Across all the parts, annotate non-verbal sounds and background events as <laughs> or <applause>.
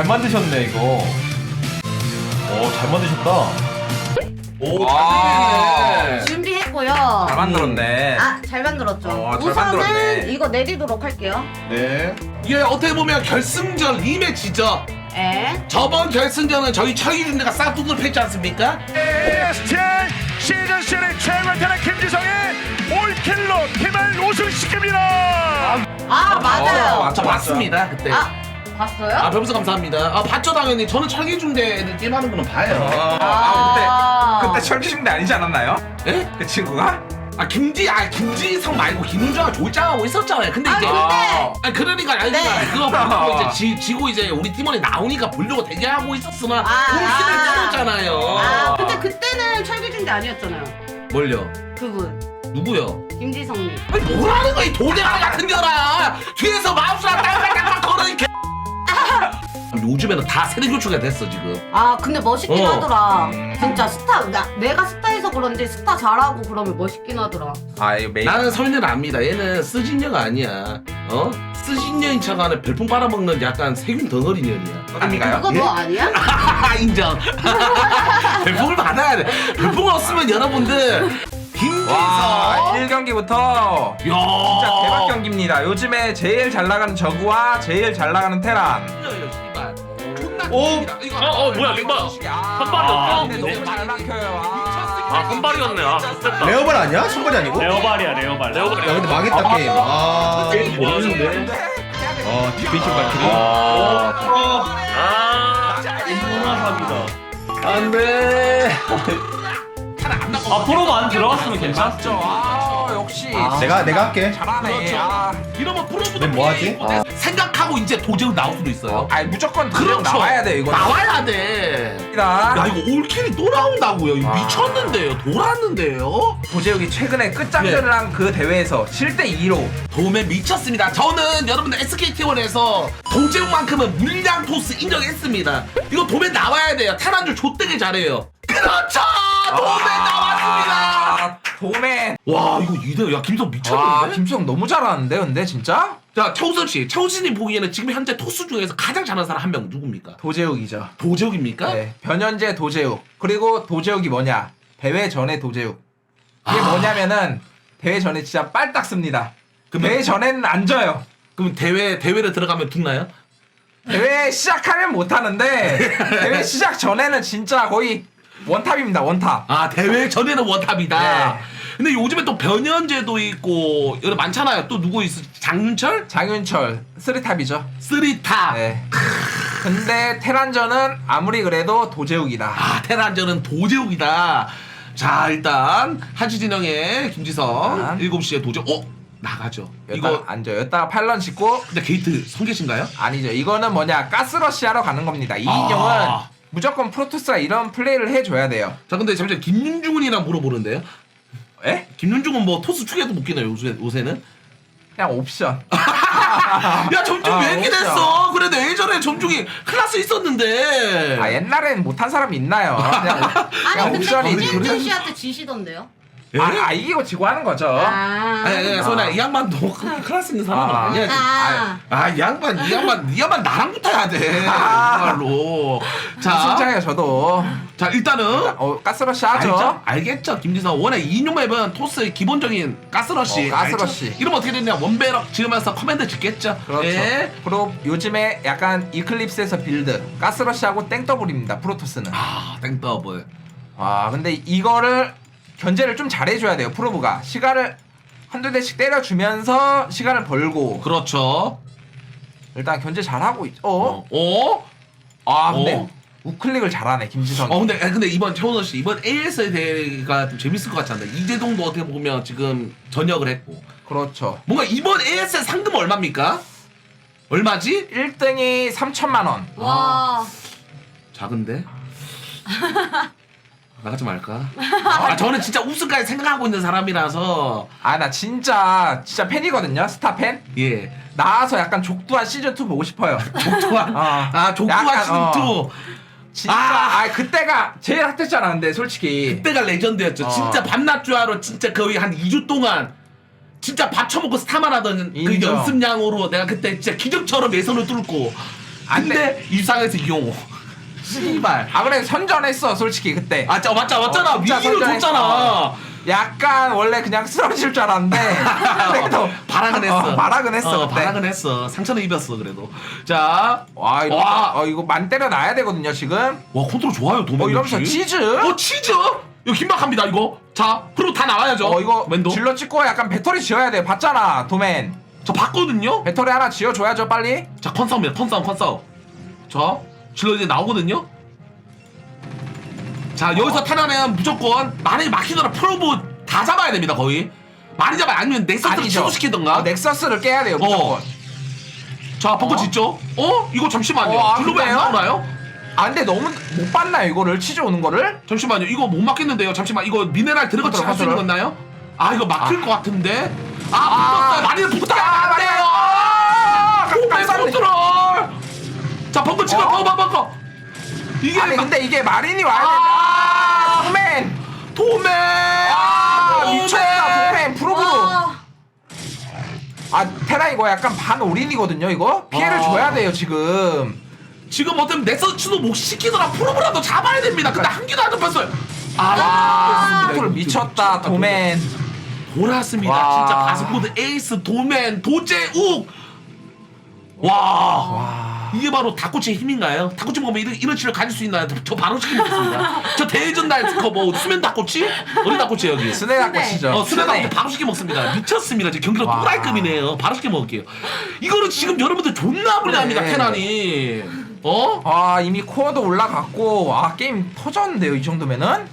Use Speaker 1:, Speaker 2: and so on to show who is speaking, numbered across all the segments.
Speaker 1: 잘 만드셨네 이거. 오, 잘 만드셨다.
Speaker 2: 오. 잘.
Speaker 3: 준비했고요.
Speaker 4: 잘 만들었네.
Speaker 3: 아, 잘 만들었죠.
Speaker 4: 어, 잘
Speaker 3: 우선은
Speaker 4: 만들었네.
Speaker 3: 이거 내리도록 할게요.
Speaker 2: 네. 이게 어떻게 보면 결승전 리매치죠.
Speaker 3: 에.
Speaker 2: 저번 결승전은 저희 철기준대가 싹둑을 팼지 않습니까?
Speaker 5: STI 시즌 시리 최고의 테란 김지성의 올킬로 팀을 우승시킵니다.
Speaker 3: 아, 맞아요.
Speaker 4: 어,
Speaker 2: 저 봤습니다 그때.
Speaker 3: 아, 봤어요?
Speaker 2: 아, 변호사 감사합니다. 아, 봤죠, 당연히. 저는 철기중대 게임 하는 거는 봐요.
Speaker 4: 어,
Speaker 3: 아.
Speaker 4: 아, 그때 그때 철기중대 아니지 않았나요?
Speaker 2: 예?
Speaker 4: 그 친구가?
Speaker 2: 아, 김지, 아, 김지성 말고 김은주가 졸장하고 있었잖아요. 근데
Speaker 3: 아,
Speaker 2: 이제.
Speaker 3: 근데
Speaker 2: 아, 그러니까, 아니,
Speaker 3: 네.
Speaker 2: 그거 보고 <laughs> 이제 지, 지고 이제 우리 팀원이 나오니까 보려고 대기하고 있었으나,
Speaker 3: 아, 아.
Speaker 2: 때렸잖아요.
Speaker 3: 아, 근데 그때는 철기중대 아니었잖아요.
Speaker 2: 뭘요?
Speaker 3: 그분.
Speaker 2: 누구요?
Speaker 3: 김지성님.
Speaker 2: 아니, 뭐라는 거야, 이 도대가리 같은 년아! 뒤에서 마우스랑 개. 요즘에는 다 세대 교체가 됐어, 지금.
Speaker 3: 아, 근데 멋있긴
Speaker 2: 어.
Speaker 3: 하더라.
Speaker 4: 음.
Speaker 3: 진짜 스타, 나, 내가 스타에서 그런지 스타 잘하고 그러면 멋있긴 하더라.
Speaker 4: 아 이거 메인.
Speaker 2: 나는 서민이를 압니다. 얘는 쓰진녀가 아니야. 어? 쓰진녀인 척 안에 별풍 빨아먹는 약간 세균 덩어리 년이야.
Speaker 4: 아닌가요?
Speaker 3: 그거 너 아니야?
Speaker 2: 하하, <laughs> 인정. <laughs> 별풍을 받아야 돼. 별풍 없으면 여러분들
Speaker 4: 와
Speaker 2: 김지성.
Speaker 4: 1경기부터
Speaker 2: 야,
Speaker 4: 진짜 대박 경기입니다. 요즘에 제일 잘 나가는 저구와 제일 잘 나가는 테란.
Speaker 2: 오,
Speaker 1: 오!
Speaker 6: 어, 어, 뭐야, 이거 봐.
Speaker 4: 아,
Speaker 6: 선발이
Speaker 4: 근데
Speaker 6: 없어.
Speaker 4: 너무 잘 막혀요. 아,
Speaker 6: 아 선발이었네 아 좋겠다
Speaker 7: 레어발 아니야? 손발이 아니고? 야
Speaker 6: 레오발이야 레오발 레오발
Speaker 7: 근데 망했다 게임 아
Speaker 6: 모르는데
Speaker 7: 어 디펜션 발키리
Speaker 6: 아 인문화사입니다
Speaker 1: 안돼.
Speaker 6: 앞으로만 들어갔으면
Speaker 4: 맞죠.
Speaker 6: 괜찮았죠
Speaker 4: 아, 역시
Speaker 7: 내가 내가 할게
Speaker 4: 잘하네. 아,
Speaker 2: 이러면 프로보다
Speaker 7: 네, 뭐 하지?
Speaker 2: 생각하고 이제 도저히 나올 수도 있어요.
Speaker 4: 아니 무조건 그렇죠.
Speaker 2: 그렇죠.
Speaker 4: 나와야 돼 이거.
Speaker 2: 나와야 돼. 야 이거 올킬이 또 나온다고요? 이거
Speaker 4: 아.
Speaker 2: 미쳤는데요. 돌았는데요.
Speaker 4: 도재욱이 최근에 끝장전이랑 그 대회에서 7대 2로
Speaker 2: 도움에 미쳤습니다. 저는 여러분들 SKT1에서 도제욱만큼은 물량 토스 인정했습니다. 이거 도움에 나와야 돼요. 테란줄 좆되게 잘해요. 그렇죠! 도움에 나왔습니다!
Speaker 4: 아, 도맨.
Speaker 2: 와 이거 이대 야 김성
Speaker 4: 와
Speaker 2: 미쳤는데?
Speaker 4: 김수영 너무 잘하는데 근데 진짜
Speaker 2: 자 최우선 씨, 최우선 씨 보기에는 지금 현재 토스 중에서 가장 잘하는 사람 한 명 누굽니까?
Speaker 4: 도재욱이죠.
Speaker 2: 도제욱입니까?
Speaker 4: 네, 변현재 도재욱 그리고 도재욱이 뭐냐 대회 전에 도재욱 이게
Speaker 2: 아.
Speaker 4: 뭐냐면은 대회 전에 진짜 빨딱 씁니다.
Speaker 2: 그러면-
Speaker 4: 대회 전에는 안 져요.
Speaker 2: 그럼 대회 대회를 들어가면 붙나요?
Speaker 4: 대회 시작하면 못 하는데 <laughs> 대회 시작 전에는 진짜 거의 원탑입니다 원탑.
Speaker 2: 아 대회 전에는 원탑이다.
Speaker 4: 네.
Speaker 2: 근데 요즘에 또 변현재도 있고 여러 많잖아요. 또 누구 있어? 장윤철?
Speaker 4: 장윤철 쓰리탑이죠.
Speaker 2: 쓰리탑.
Speaker 4: 네. 근데 테란전은 아무리 그래도 도재욱이다.
Speaker 2: 아 테란전은 도제욱이다. 자 일단 한시진영의 김지성
Speaker 4: 아.
Speaker 2: 7시에 도제. 어 나가죠.
Speaker 4: 이거
Speaker 2: 이거
Speaker 4: 앉아. 여기다가 팔런 씻고
Speaker 2: 근데 게이트 성계신가요?
Speaker 4: 아니죠. 이거는 뭐냐 가스러시 하러 가는 겁니다. 이인용은
Speaker 2: 아.
Speaker 4: 무조건 프로토스가 이런 플레이를 해줘야 돼요.
Speaker 2: 자 근데 잠시만 김윤중은이랑 물어보는데요.
Speaker 4: 에?
Speaker 2: 김윤중은 뭐 토스 축에도 못 끼나요 요새 요새는?
Speaker 4: 그냥 옵션. <laughs>
Speaker 2: 야 점중
Speaker 4: 아,
Speaker 2: 왜 이렇게
Speaker 4: 없죠.
Speaker 2: 됐어? 그래도 예전에 점중이 클라스 있었는데.
Speaker 4: 아 옛날엔 못한 사람이 있나요? 그냥, <laughs>
Speaker 3: 아니,
Speaker 4: 그냥
Speaker 3: 근데
Speaker 4: 옵션이
Speaker 3: 김진준 씨한테 지시던데요?
Speaker 2: 예?
Speaker 4: 아, 아 이기고 지고 하는 거죠.
Speaker 3: 아.
Speaker 2: 아니, 아니, 소나 이 양반도 그렇게 클라스 있는 사람은
Speaker 4: 아.
Speaker 2: 아, 니야
Speaker 3: 아.
Speaker 2: 아, 이 양반, 이 양반, 이 양반 나랑 붙어야 돼.
Speaker 4: 아.
Speaker 2: 정말로. 자,
Speaker 4: 진짜예요 저도.
Speaker 2: 자 일단은
Speaker 4: 어 가스러시 하죠.
Speaker 2: 알죠? 알겠죠, 김지성. 원래 이인용 맵은 토스의 기본적인 가스러시.
Speaker 4: 어, 가스러시.
Speaker 2: 이러면 어떻게 되냐? 원배럭 지으면서 커맨드 짓겠죠.
Speaker 4: 그렇죠.
Speaker 2: 예.
Speaker 4: 그리고 요즘에 약간 이클립스에서 빌드 가스러시하고 땡더블입니다 프로토스는.
Speaker 2: 아, 땡더블.
Speaker 4: 아 근데 이거를 견제를 좀 잘해줘야 돼요 프로브가 시간을 한두 대씩 때려주면서 시간을 벌고
Speaker 2: 그렇죠.
Speaker 4: 일단 견제 잘하고 있. 어?
Speaker 2: 어?
Speaker 4: 아 근데
Speaker 2: 어?
Speaker 4: 우클릭을 잘하네 김지성이.
Speaker 2: 어 근데 아, 근데 이번 최원호 씨 이번 AS의 대회가 좀 재밌을 것 같지 않나요? 이재동도 어떻게 보면 지금 전역을 했고
Speaker 4: 그렇죠.
Speaker 2: 뭔가 이번 AS의 상금 얼마입니까? 얼마지?
Speaker 4: 1등이 3천만 원.
Speaker 3: 와.
Speaker 2: 작은데? <laughs> 나가지 말까? 아 저는 진짜 우승까지 생각하고 있는 사람이라서
Speaker 4: 아 나 진짜 진짜 팬이거든요 스타 팬.
Speaker 2: 예
Speaker 4: 나와서 약간 족두한 시즌 2 보고 싶어요.
Speaker 2: 족두한
Speaker 4: 어.
Speaker 2: 아 족두한
Speaker 4: 약간,
Speaker 2: 시즌
Speaker 4: 어.
Speaker 2: 2
Speaker 4: 진짜
Speaker 2: 아.
Speaker 4: 아, 그때가 제일 핫했잖아 근데 솔직히.
Speaker 2: 그때가 레전드였죠.
Speaker 4: 어.
Speaker 2: 진짜 밤낮 주하로 진짜 거의 한 2주 동안 진짜 밥 처먹고 스타만 하던 그
Speaker 4: 인정.
Speaker 2: 연습량으로 내가 그때 진짜 기적처럼 예선을 뚫고
Speaker 4: 안
Speaker 2: 근데 일상에서 이용호. 씨발.
Speaker 4: 아 그래 선전했어 솔직히 그때
Speaker 2: 아, 짜 맞잖아, 맞잖아.
Speaker 4: 어, 진짜
Speaker 2: 위기를
Speaker 4: 선전했어.
Speaker 2: 줬잖아.
Speaker 4: 약간 원래 그냥 쓰러질 줄 알았는데 <laughs> 그래도
Speaker 2: 발악은 했어.
Speaker 4: 어, 발악은 했어
Speaker 2: 어,
Speaker 4: 그때.
Speaker 2: 발악은 했어. 상처는 입었어 그래도. 자,
Speaker 4: 와 이거
Speaker 2: 와.
Speaker 4: 어, 이거 만 때려 놔야 되거든요 지금
Speaker 2: 와 컨트롤 좋아요 도맨.
Speaker 4: 어 이러면서. 치즈
Speaker 2: 어 치즈. 이거 긴박합니다 이거. 자, 프로 다 나와야죠.
Speaker 4: 어 이거
Speaker 2: 왼도.
Speaker 4: 질러 찍고 약간 배터리 지어야 돼 봤잖아 도맨
Speaker 2: 저 봤거든요.
Speaker 4: 배터리 하나 지어 줘야죠 빨리
Speaker 2: 자 컨싸움이다 컨싸움 컨싸움. 자, 질러 이제 나오거든요. 자 여기서 타나면 무조건 만약에 막히더라 프로브 다 잡아야 됩니다 거의. 많이 잡아야 아니면 넥서스를 취소시키던가.
Speaker 4: 어, 넥서스를 깨야 돼요 무조건
Speaker 2: 자 벙커
Speaker 4: 어?
Speaker 2: 짓죠? 어? 이거 잠시만요.
Speaker 4: 어, 아,
Speaker 2: 질러 왜안
Speaker 4: 그래요?
Speaker 2: 나오나요?
Speaker 4: 아 근데 너무 못 봤나요 이거를 치즈 오는 거를
Speaker 2: 잠시만요. 이거 못 막겠는데요. 잠시만. 이거 미네랄
Speaker 4: 컨트롤,
Speaker 2: 할수 있는
Speaker 4: 컨트롤.
Speaker 2: 건나요? 아 이거 막힐
Speaker 4: 아.
Speaker 2: 것 같은데. 아, 붙었어요. 많이 붙어야 안 돼요.
Speaker 4: 아,
Speaker 2: 오메
Speaker 4: 감사합니다.
Speaker 2: 컨트롤. 자 벙커 치고
Speaker 4: 어?
Speaker 2: 벙커 벙커. 이게
Speaker 4: 아니
Speaker 2: 막-
Speaker 4: 근데 이게 마린이 와야
Speaker 2: 아.
Speaker 4: 된다 도맨
Speaker 2: 도매.
Speaker 4: 아 미쳤다 도맨 프로브로
Speaker 3: 와.
Speaker 4: 아 테라 이거 약간 반 올인이거든요 이거 피해를
Speaker 2: 아.
Speaker 4: 줘야 돼요 지금
Speaker 2: 지금 어떤 넥서스도 못 시키더라 프로브라도 잡아야 됩니다. 근데 한 개도 안 잡혔어요. 아,
Speaker 4: 아
Speaker 2: 이거
Speaker 4: 프로 미쳤다 도맨
Speaker 2: 돌았습니다.
Speaker 4: 와.
Speaker 2: 진짜 바스코드 에이스 도맨 도제욱. 와. 이게 바로 닭꼬치의 힘인가요? 닭꼬치 먹으면 이런, 이런 치를 가질 수 있나요? 저 바로 시켜먹습니다. 저 대전 날 스커 뭐 수면 닭꼬치? 어디 닭꼬치 여기?
Speaker 4: 스네 닭꼬치죠
Speaker 2: 어, 수면 닭꼬치 바로 시켜 먹습니다. 미쳤습니다. 지금 경기도
Speaker 4: 와.
Speaker 2: 또라이급이네요. 바로 시켜 먹을게요. 이거는 지금 여러분들 존나 불리합니다.
Speaker 4: 그래.
Speaker 2: 테란이. 어?
Speaker 4: 아 이미 코어도 올라갔고 아 게임 터졌는데요 이 정도면은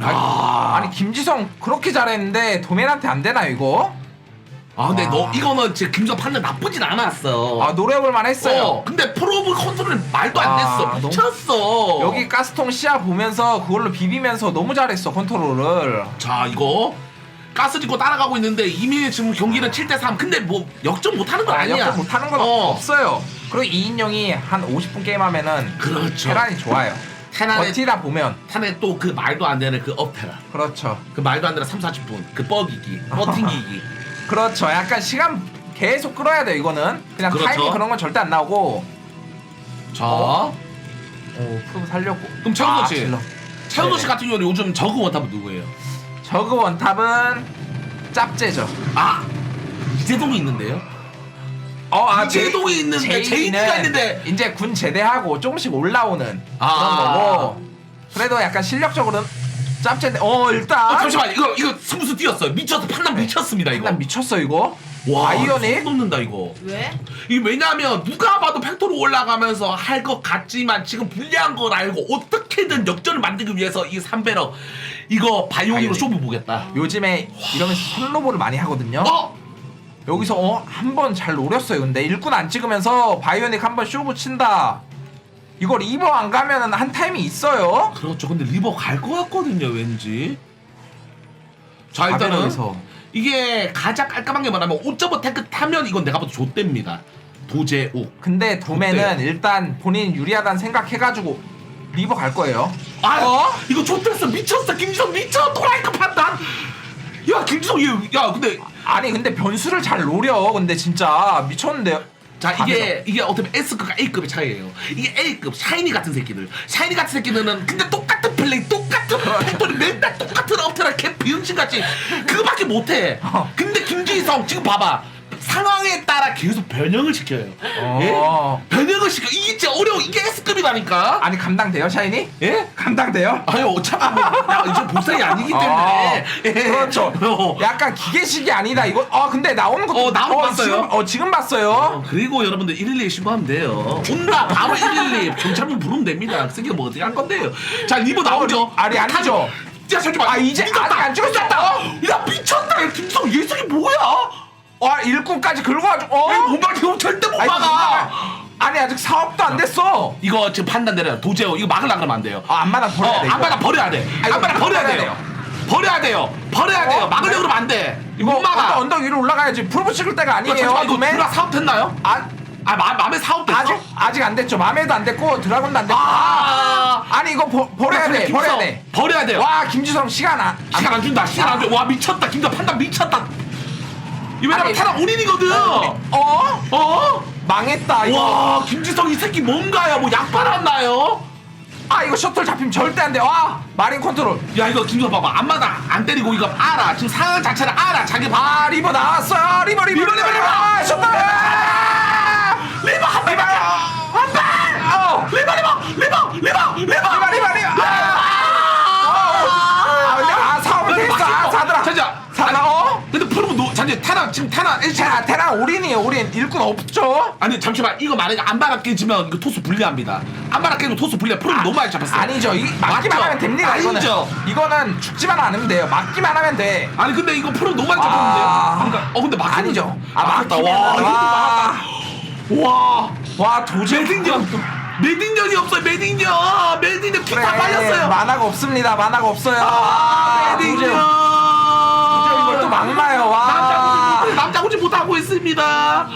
Speaker 2: 아,
Speaker 4: 아니 김지성 그렇게 잘했는데 도맨한테 안 되나요 이거?
Speaker 2: 아 근데
Speaker 4: 아.
Speaker 2: 너 이거는 지금 김서 판단 나쁘진 않았어.
Speaker 4: 아 노려볼 만 했어요
Speaker 2: 어, 근데 프로브 컨트롤 말도 안
Speaker 4: 아,
Speaker 2: 됐어.
Speaker 4: 너무-
Speaker 2: 미쳤어.
Speaker 4: 여기 가스통 시야 보면서 그걸로 비비면서 너무 잘했어 컨트롤을
Speaker 2: 자 이거 가스 짓고 따라가고 있는데 이미 지금 경기는 7대 3. 근데 뭐 역전 못 하는 건
Speaker 4: 아,
Speaker 2: 아니야.
Speaker 4: 역전 못하는 건
Speaker 2: 어.
Speaker 4: 없어요 그리고 이인용이 한 50분 게임하면은
Speaker 2: 그렇죠.
Speaker 4: 테란이 좋아요
Speaker 2: 테란의
Speaker 4: 버티다 보면
Speaker 2: 탄에 또그 말도 안 되는 그 업테라.
Speaker 4: 그렇죠
Speaker 2: 그 말도 안 되는 3, 40분. 그 뻐기기. 뻐팅기기. <laughs>
Speaker 4: 그렇죠 약간 시간 계속 끌어야 돼요 이거는 그냥
Speaker 2: 그렇죠.
Speaker 4: 타이밍 그런 건 절대 안 나오고
Speaker 2: 자,
Speaker 4: 오 프로 살렸고
Speaker 2: 그럼 최훈호
Speaker 4: 아,
Speaker 2: 씨.
Speaker 4: 질러.
Speaker 2: 최현도
Speaker 4: 네네.
Speaker 2: 씨 같은 경우는 요즘 저그 원탑은 누구예요?
Speaker 4: 저그 원탑은 짭제죠
Speaker 2: 아 이재동이 있는데요.
Speaker 4: 어, 아,
Speaker 2: 이재동이 있는데, 제이지가 있는데.
Speaker 4: 이제 군 제대하고 조금씩 올라오는
Speaker 2: 아.
Speaker 4: 그런 거고 그래도 약간 실력적으로는 짭제인데 어 일단
Speaker 2: 어, 잠시만 이거 이거 스무스 뛰었어요. 미쳤어 판단 미쳤습니다 이거.
Speaker 4: 난 미쳤어 이거
Speaker 2: 와
Speaker 4: 아이언이
Speaker 2: 손 넘는다 이거.
Speaker 3: 왜?
Speaker 2: 이게 왜냐면 누가 봐도 팩토로 올라가면서 할 것 같지만 지금 불리한 걸 알고 어떻게든 역전을 만들기 위해서 이 3배럭 이거 바이오닉으로
Speaker 4: 바이오닉.
Speaker 2: 쇼부 보겠다.
Speaker 4: 요즘에 이러면서 선로보를 많이 하거든요
Speaker 2: 어?
Speaker 4: 여기서 어 한 번 잘 노렸어요 근데 일꾼 안 찍으면서 바이오닉 한 번 쇼부 친다 이거 리버 안 가면은 한 타임이 있어요
Speaker 2: 그렇죠. 근데 리버 갈 것 같거든요 왠지. 자 일단은
Speaker 4: 바벨에서.
Speaker 2: 이게 가장 깔끔한 게 뭐냐면 5.5 탱크 타면 이건 내가 봐도 좆됩니다. 도제욱.
Speaker 4: 근데 도매는
Speaker 2: 어때요?
Speaker 4: 일단 본인 유리하다는 생각해가지고 리버 갈 거예요
Speaker 2: 아
Speaker 4: 어?
Speaker 2: 이거 좆됐어 미쳤어 김지성 미쳐 또라이급 판단. 야 김지성 얘야 근데
Speaker 4: 아니 근데 변수를 잘 노려 근데 진짜 미쳤는데
Speaker 2: 자 이게 이게 어떻게 S급과 A급의 차이예요. 이게 A급 샤이니 같은 새끼들. 샤이니 같은 새끼들은 근데 똑같은 플레이, 똑같은 <laughs> 패턴이 맨날 똑같은 업테라 개 비응신 같이 그거밖에 못해.
Speaker 4: 어.
Speaker 2: 근데 김지성 지금 봐봐. 상황에 따라 계속 변형을 시켜요.
Speaker 4: 어.
Speaker 2: 예? 변형을 시켜. 이게 진짜 어려워. 이게 S급이라니까.
Speaker 4: 아니 감당돼요 샤이니?
Speaker 2: 예?
Speaker 4: 감당돼요?
Speaker 2: 아니 어차피 뭐, 나 이제 복사이 아니기 때문에.
Speaker 4: 아,
Speaker 2: 예.
Speaker 4: 그렇죠.
Speaker 2: 어.
Speaker 4: 약간 기계식이 아니다 이거. 아 근데 나오는 것도
Speaker 2: 어, 나온 거 봤어요?
Speaker 4: 지금, 어 지금 봤어요.
Speaker 2: 어, 그리고 여러분들 112에 신고하면 돼요. 온다 바로 112 경찰분 부르면 됩니다. 쓰기가 뭐 어떻게 할 건데요. 자 리버 나오죠.
Speaker 4: 아니, 아니죠.
Speaker 2: 야 잠시만.
Speaker 4: 아, 이제. 아직 안 찍었어.
Speaker 2: 미쳤다. 야 미쳤다. 야, 김성 예술이 뭐야?
Speaker 4: 와 일꾼까지 긁어가지고. 어?
Speaker 2: 못 막혀. 절대 못
Speaker 4: 아니,
Speaker 2: 막아.
Speaker 4: 아니 아직 사업도 안 됐어.
Speaker 2: 이거 지금 판단 내려요. 도제어 이거 막으려 그러면 안 돼요.
Speaker 4: 아 안마당 버려야
Speaker 2: 어,
Speaker 4: 돼. 이거.
Speaker 2: 안마당 버려야 돼.
Speaker 4: 아, 이거
Speaker 2: 안마당 버려야 돼요. 버려야 돼요. 버려야 돼요.
Speaker 4: 어?
Speaker 2: 막으려
Speaker 4: 네.
Speaker 2: 그러면 안 돼.
Speaker 4: 이거
Speaker 2: 못 막아.
Speaker 4: 언덕, 언덕 위로 올라가야지. 프로브 찍을 때가 아니에요.
Speaker 2: 잠시만 이거 사업 됐나요?
Speaker 4: 아
Speaker 2: 아 마, 맘에 사업 됐어?
Speaker 4: 아직 아직 안 됐죠. 맘에도 안 됐고 드라곤도 안 됐고.
Speaker 2: 아.
Speaker 4: 아 니 이거 버, 버려야 돼. 버려야 돼.
Speaker 2: 버려야 돼요.
Speaker 4: 와 김지성 시간 안.
Speaker 2: 시간 안 준다. 시간 안 줘. 와 미쳤다. 김가 판단 미쳤다. 이 왜냐면
Speaker 4: 아니,
Speaker 2: 타락 올인이거든.
Speaker 4: 어?
Speaker 2: 어?
Speaker 4: 망했다 이거
Speaker 2: 와 김지성 이 새끼 뭔가요? 뭐약 빨았나요?
Speaker 4: 아 이거 셔틀 잡히면 절대 안 돼 와 마린 컨트롤
Speaker 2: 야 이거 김지성 봐봐 안마다 안 때리고 이거 알아 지금 상황 자체를 알아 자기 봐
Speaker 4: 아 리버 나왔어요 리버 리버
Speaker 2: 리버, 리버, 리버!
Speaker 4: 아 셔틀
Speaker 2: 리버 한 발!
Speaker 4: 한발 어
Speaker 2: 리버 리버 리버 리버 리버
Speaker 4: 리버 리버 리버 아 근데 아 사업을 됐어 아 사들아
Speaker 2: 자자
Speaker 4: 사나 어?
Speaker 2: 근데 자제 타나 지금 타나
Speaker 4: 자 테란 올인이에요 올인. 일꾼 없죠?
Speaker 2: 아니 잠시만. 이거 만약에 안바라 깨지면 이거 토스 불리합니다. 안바라 깨지면 토스 불리해. 프로브 너무 많이 잡혔어
Speaker 4: 아니죠. 이 맞기만
Speaker 2: 맞죠?
Speaker 4: 하면 됩니다 이거는.
Speaker 2: 아니죠?
Speaker 4: 이거는 죽지만 않으면 돼요. 맞기만 하면 돼.
Speaker 2: 아니 근데 이거 프로 너무 많이
Speaker 4: 아.
Speaker 2: 잡혔는데 그러니까 어 근데 막
Speaker 4: 아니죠. 아,
Speaker 2: 막혔다
Speaker 4: 막히면-
Speaker 2: 와.
Speaker 4: 와.
Speaker 2: 막았다. 와.
Speaker 4: 와 도저히
Speaker 2: 매딩년 매딩년이 없어요. 매딩년. 매딩년 피다 빨렸어요.
Speaker 4: 만화가 없습니다. 만화가 없어요.
Speaker 2: 아 매딩년.
Speaker 4: 도저히 이걸 또 막나요? 와.
Speaker 2: 남자구지 못하고 있습니다.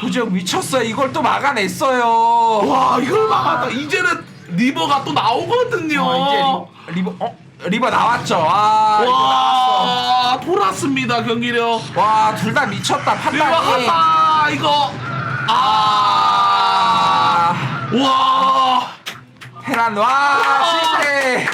Speaker 4: 도저히 미쳤어요. 이걸 또 막아냈어요.
Speaker 2: 와 이걸 막았다. 이제는 리버가 또 나오거든요.
Speaker 4: 어, 이제 리, 리버 어? 리버 나왔죠. 와 나왔어
Speaker 2: 와 돌았습니다 경기력.
Speaker 4: 와 둘 다 미쳤다
Speaker 2: 리버
Speaker 4: 판단이.
Speaker 2: 하다 이거. 아. 와.
Speaker 4: 테란 와 실패.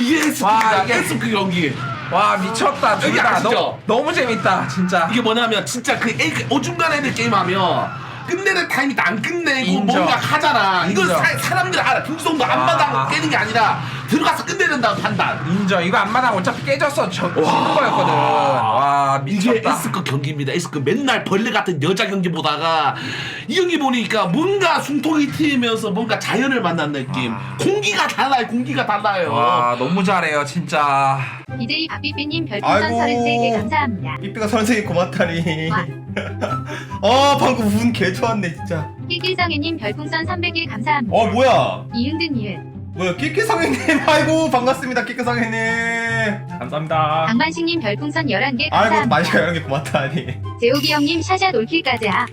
Speaker 2: 이게
Speaker 4: 와,
Speaker 2: 에스크입니다
Speaker 4: 이게-
Speaker 2: 에스크 경기
Speaker 4: 와 미쳤다
Speaker 2: 여기
Speaker 4: 둘다
Speaker 2: 아시죠?
Speaker 4: 너무, 너무 재밌다 진짜
Speaker 2: 이게 뭐냐면 진짜 그 애- 어중간 애들 게임하면 끝내는 타임이 안 끝내고
Speaker 4: 인정.
Speaker 2: 뭔가 하잖아 이건
Speaker 4: 인정.
Speaker 2: 사, 사람들 알아 김지성도 앞마당
Speaker 4: 아.
Speaker 2: 깨는 게 아니라 들어가서 끝내는다고 판단
Speaker 4: 인정 이거 안마당 어차피 저 지는 거였거든 와
Speaker 2: 이게
Speaker 4: 미쳤다
Speaker 2: S급 경기입니다. S급 맨날 벌레 같은 여자 경기 보다가 이 경기 보니까 뭔가 숨통이 트이면서 뭔가 자연을 만난 느낌. 공기가 달라요. 공기가 달라요.
Speaker 4: 와 너무 잘해요 진짜
Speaker 8: BJ 박비비님 별풍선
Speaker 7: 아이고.
Speaker 8: 33개 감사합니다.
Speaker 7: 삐삐가 선생님 고맙다니 <laughs> 어 방금 운개 좋았네 진짜
Speaker 8: 끼끼성애님 별풍선 300개 감사합니다.
Speaker 7: 어 뭐야
Speaker 8: 이응든 이은.
Speaker 7: 뭐야 끼끼성애님 <laughs> 아이고 반갑습니다 끼끼성애님
Speaker 6: 감사합니다.
Speaker 8: 강만식님 별풍선 11개
Speaker 7: 아이고
Speaker 8: 감사합니다.
Speaker 7: 마시가 이런 게 고맙다니
Speaker 8: 재욱이 형님 샤샷 올킬까지 아.